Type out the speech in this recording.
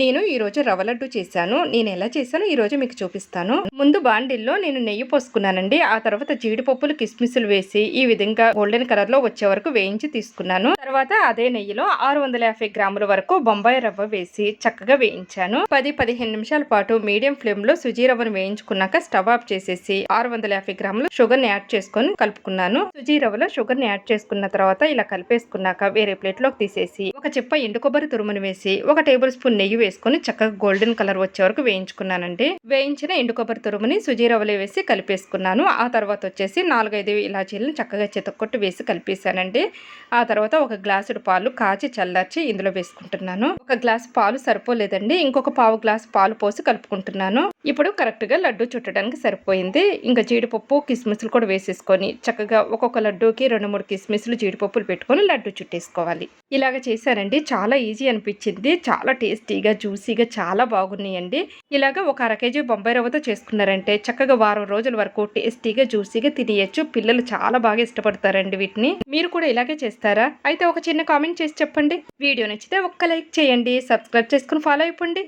నేను ఈ రోజు రవ్వ లడ్డు చేశాను. నేను ఎలా చేశాను ఈ రోజు మీకు చూపిస్తాను. ముందు బాండిల్లో నేను నెయ్యి పోసుకున్నానండి. ఆ తర్వాత జీడిపప్పులు కిస్మిస్లు వేసి ఈ విధంగా గోల్డెన్ కలర్లో వచ్చే వరకు వేయించి తీసుకున్నాను. తర్వాత అదే నెయ్యిలో ఆరు వందల యాభై గ్రాముల వరకు బొంబాయి రవ్వ వేసి చక్కగా వేయించాను. పది పదిహేను నిమిషాల పాటు మీడియం ఫ్లేమ్లో సుజీ రవ్వను వేయించుకున్నాక స్టవ్ ఆఫ్ చేసేసి ఆరు వందల యాభై గ్రాములు షుగర్ని యాడ్ చేసుకొని కలుపుకున్నాను. సుజీ రవ్వలో షుగర్ని యాడ్ చేసుకున్న తర్వాత ఇలా కలిపేసుకున్నాక వేరే ప్లేట్లోకి తీసేసి ఒక చిప్ప ఎండు కొబ్బరి తురుమును వేసి ఒక టేబుల్ స్పూన్ నెయ్యి వేసుకొని చక్కగా గోల్డెన్ కలర్ వచ్చే వరకు వేయించుకున్నానండి. వేయించిన ఎండు కొబ్బరి తురుముని సుజీ రవ్వలో వేసి కలిపేసుకున్నాను. ఆ తర్వాత వచ్చేసి నాలుగైదు ఇలాచీలను చక్కగా చితక్కొట్టు వేసి కలిపేశానండి. ఆ తర్వాత ఒక గ్లాసుడు పాలు కాచి చల్లార్చి ఇందులో వేసుకుంటున్నాను. ఒక గ్లాస్ పాలు సరిపోలేదండి. ఇంకొక పావు గ్లాస్ పాలు పోసి కలుపుకుంటున్నాను. ఇప్పుడు కరెక్ట్గా లడ్డు చుట్టడానికి సరిపోయింది. ఇంకా జీడిపప్పు కిస్మిస్లు కూడా వేసేసుకొని చక్కగా ఒక్కొక్క లడ్డూకి రెండు మూడు కిస్మిస్లు జీడిపప్పులు పెట్టుకొని లడ్డు చుట్టేసుకోవాలి. ఇలాగ చేశానండి. చాలా ఈజీ అనిపించింది. చాలా టేస్టీగా జ్యూసీగా చాలా బాగున్నాయండి. ఇలాగ ఒక అర కేజీ బొంబాయి రవ్వతో చేసుకున్నారంటే చక్కగా వారం రోజుల వరకు టేస్టీగా జ్యూసీగా తినేయచ్చు. పిల్లలు చాలా బాగా ఇష్టపడతారండి వీటిని. మీరు కూడా ఇలాగే చేస్తారా? అయితే ఒక చిన్న కామెంట్ చేసి చెప్పండి. వీడియో నచ్చితే ఒక్క లైక్ చేయండి. చేయండి సబ్స్క్రైబ్ చేసుకుని ఫాలో అయిపోండి.